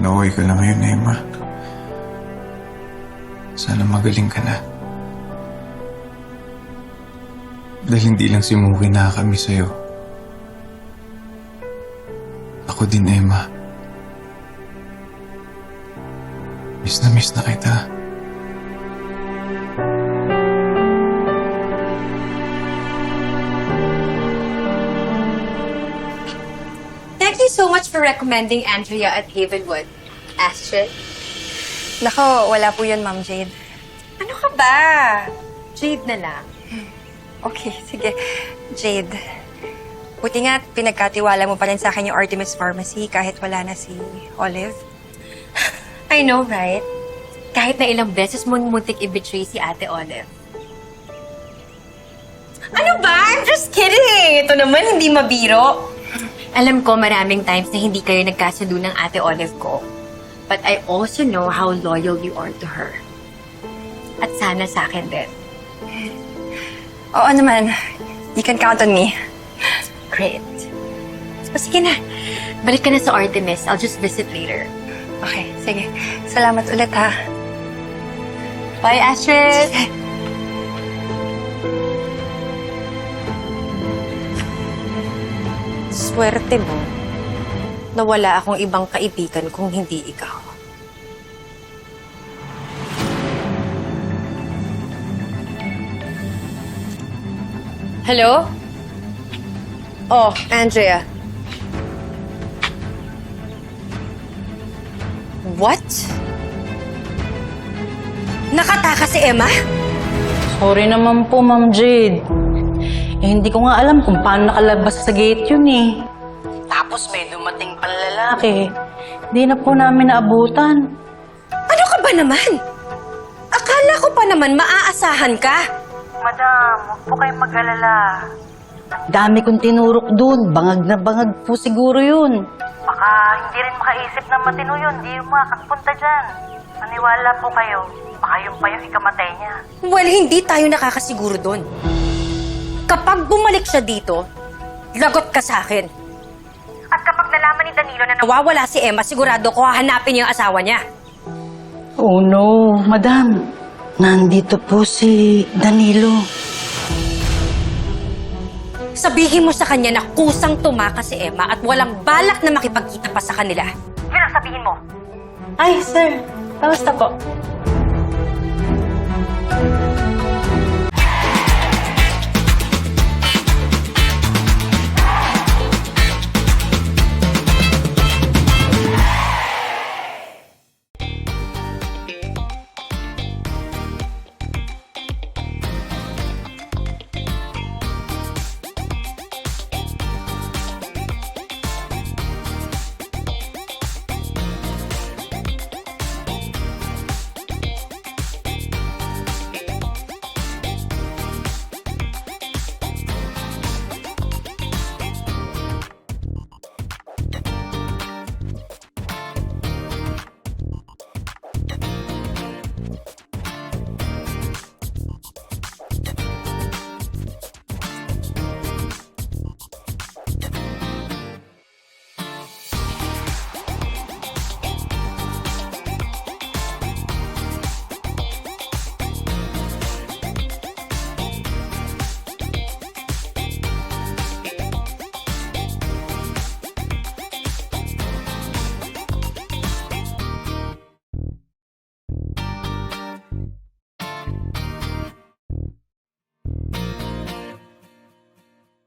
Sana ka lang ngayon, Emma. Sana magaling ka na. Dahil hindi lang si Muki nakakami sa'yo. Ako din, Emma. Miss na miss na kita. Thank you so much for recommending Andrea at Havenwood. Astrid? Nako, wala po yun, Ma'am Jade. Ano ka ba? Jade na lang. Okay, sige. Jade, buti nga pinagkatiwala mo pa rin sa akin yung Artemis Pharmacy kahit wala na si Olive. I know, right? Kahit na ilang beses mo muntik i-betray si Ate Olive. Ano ba? I'm just kidding! Ito naman, hindi mabiro. Alam ko maraming times na hindi kayo nagkasundo ng Ate Olive ko. But I also know how loyal you are to her. At sana sa akin din. Oo naman, you can count on me. Great. O sige na. Balik ka na sa Artemis. I'll just visit later. Okay, sige. Salamat ulit, ha. Bye, Astrid! Swerte mo na wala akong ibang kaibigan kung hindi ikaw. Hello? Oh, Andrea. What? Nakataka si Emma? Sorry naman po, Ma'am Jade. Eh, hindi ko nga alam kung paano nakalabas sa gate yun eh. Tapos may dumating pang lalaki. Hindi na po namin naabutan. Ano ka ba naman? Akala ko pa naman maaasahan ka. Madam, huwag po kayong mag-alala. Dami kong tinurok dun. Bangag na bangag po siguro yun. Baka hindi rin makaisip na matino yun. Hindi yung makakapunta dyan. Maniwala po kayo. Baka yung pa yung ikamatay niya. Well, hindi tayo nakakasiguro doon. Kapag bumalik siya dito, lagot ka sa akin. At kapag nalaman ni Danilo na nawawala si Emma, sigurado ko hahanapin niya yung asawa niya. Oh no, madam. Nandito po si Danilo. Sabihin mo sa kanya na kusang tumaka si Emma at walang balak na makipagkita pa sa kanila. Yun ang sabihin mo. Ay, sir. Kamusta po?